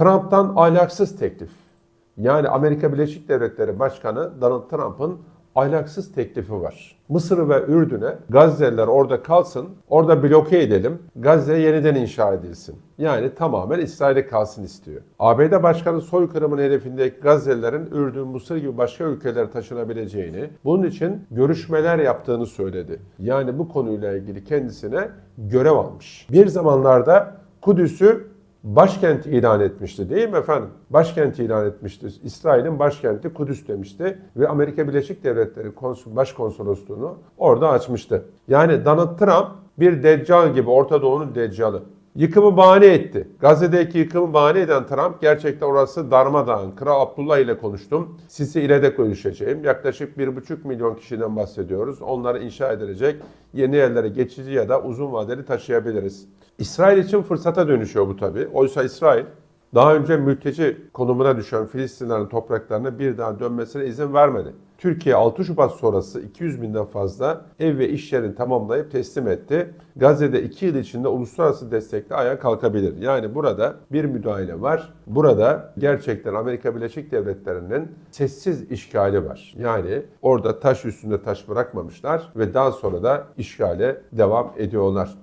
Trump'tan ahlaksız teklif. Yani Amerika Birleşik Devletleri Başkanı Donald Trump'ın ahlaksız teklifi var. Mısır ve Ürdün'e Gazze'liler orada kalsın, orada bloke edelim, Gazze yeniden inşa edilsin. Yani tamamen İsrail'e kalsın istiyor. ABD Başkanı soykırımın hedefindeki Gazze'lilerin Ürdün, Mısır gibi başka ülkelere taşınabileceğini, bunun için görüşmeler yaptığını söyledi. Yani bu konuyla ilgili kendisine görev almış. Bir zamanlarda Kudüs'ü başkent ilan etmişti değil mi efendim? Başkent ilan etmişti. İsrail'in başkenti Kudüs demişti ve Amerika Birleşik Devletleri başkonsolosluğunu orada açmıştı. Yani Donald Trump bir deccal gibi Orta Doğu'nun deccalı. Yıkımı bahane etti. Gazze'deki yıkımı bahane eden Trump gerçekten orası darmadağın. Kral Abdullah ile konuştum. Sisi ile de görüşeceğim. Yaklaşık 1,5 milyon kişiden bahsediyoruz. Onları inşa edilecek yeni yerlere geçici ya da uzun vadeli taşıyabiliriz. İsrail için fırsata dönüşüyor bu tabii. Oysa İsrail daha önce mülteci konumuna düşen Filistinlerin topraklarına bir daha dönmesine izin vermedi. Türkiye 6 Şubat sonrası 200 binden fazla ev ve iş yerini tamamlayıp teslim etti. Gazze'de 2 yıl içinde uluslararası destekle ayağa kalkabilir. Yani burada bir müdahale var. Burada gerçekten Amerika Birleşik Devletleri'nin sessiz işgali var. Yani orada taş üstünde taş bırakmamışlar ve daha sonra da işgale devam ediyorlar.